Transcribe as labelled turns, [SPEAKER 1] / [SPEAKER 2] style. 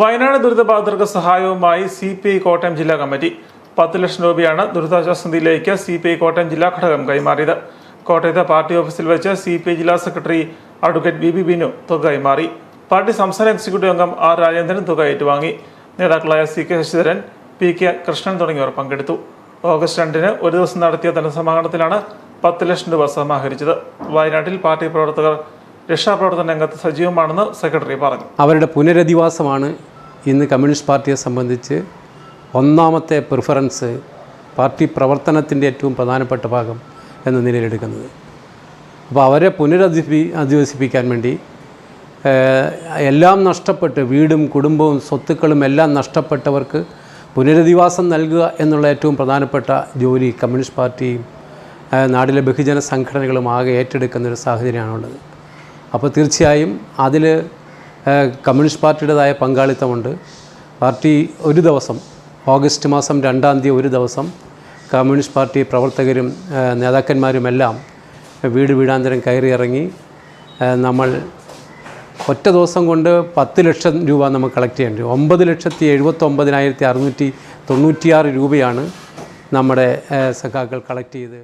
[SPEAKER 1] വയനാട് ദുരിതബാധിതർക്ക് സഹായവുമായി C P I Kottayam ജില്ലാ committee. പത്ത് ലക്ഷം രൂപയാണ് ദുരിതാശ്വാസ നിധിയിലേക്ക് സി പി ഐ കോട്ടയം ജില്ലാ ഘടകം കൈമാറിയത്. കോട്ടയത്തെ പാർട്ടി ഓഫീസിൽ വെച്ച് സി പി ഐ ജില്ലാ secretary advocate B B Binu തുക കൈമാറി. പാർട്ടി സംസ്ഥാന എക്സിക്യൂട്ടീവ് അംഗം ആർ രാജേന്ദ്രൻ തുക ഏറ്റുവാങ്ങി. നേതാക്കളായ C K Sasidharan P K Krishnan തുടങ്ങിയവർ പങ്കെടുത്തു. ഓഗസ്റ്റ് രണ്ടിന് ഒരു ദിവസം നടത്തിയ ധനസമാഹരണത്തിലാണ് പത്ത് ലക്ഷം രൂപ സമാഹരിച്ചത്. വയനാട്ടിൽ പാർട്ടി പ്രവർത്തകർ രക്ഷാപ്രവർത്തന രംഗത്ത് സജീവമാണെന്ന് സെക്രട്ടറി പറഞ്ഞു.
[SPEAKER 2] അവരുടെ പുനരധിവാസമാണ് ഇന്ന് കമ്മ്യൂണിസ്റ്റ് പാർട്ടിയെ സംബന്ധിച്ച് ഒന്നാമത്തെ പ്രിഫറൻസ് പാർട്ടി പ്രവർത്തനത്തിന്റെ ഏറ്റവും പ്രധാനപ്പെട്ട ഭാഗം എന്ന നിലയിലെടുക്കുന്നത്. അപ്പോൾ അവരെ പുനരധിവി അധിവസിപ്പിക്കാൻ വേണ്ടി എല്ലാം നഷ്ടപ്പെട്ട് വീടും കുടുംബവും സ്വത്തുക്കളും എല്ലാം നഷ്ടപ്പെട്ടവർക്ക് പുനരധിവാസം നൽകുക എന്നുള്ള ഏറ്റവും പ്രധാനപ്പെട്ട ജോലി കമ്മ്യൂണിസ്റ്റ് പാർട്ടിയും നാടിലെ ബഹുജന സംഘടനകളും ആകെ ഏറ്റെടുക്കുന്ന ഒരു സാഹചര്യമാണുള്ളത്. അപ്പോൾ തീർച്ചയായും അതിൽ കമ്മ്യൂണിസ്റ്റ് പാർട്ടിയുടേതായ പങ്കാളിത്തമുണ്ട് പാർട്ടി ഒരു ദിവസം ഓഗസ്റ്റ് മാസം രണ്ടാം തീയതി ഒരു ദിവസം കമ്മ്യൂണിസ്റ്റ് പാർട്ടി പ്രവർത്തകരും നേതാക്കന്മാരുമെല്ലാം വീട് വീടാന്തരം കയറിയിറങ്ങി നമ്മൾ ഒറ്റ ദിവസം കൊണ്ട് പത്ത് ലക്ഷം രൂപ നമ്മൾ കളക്ട് ചെയ്യേണ്ടി. ഒമ്പത് ലക്ഷത്തി എഴുപത്തൊമ്പതിനായിരത്തി അറുന്നൂറ്റി തൊണ്ണൂറ്റിയാറ് രൂപയാണ് നമ്മുടെ സഖാക്കൾ കളക്ട് ചെയ്ത്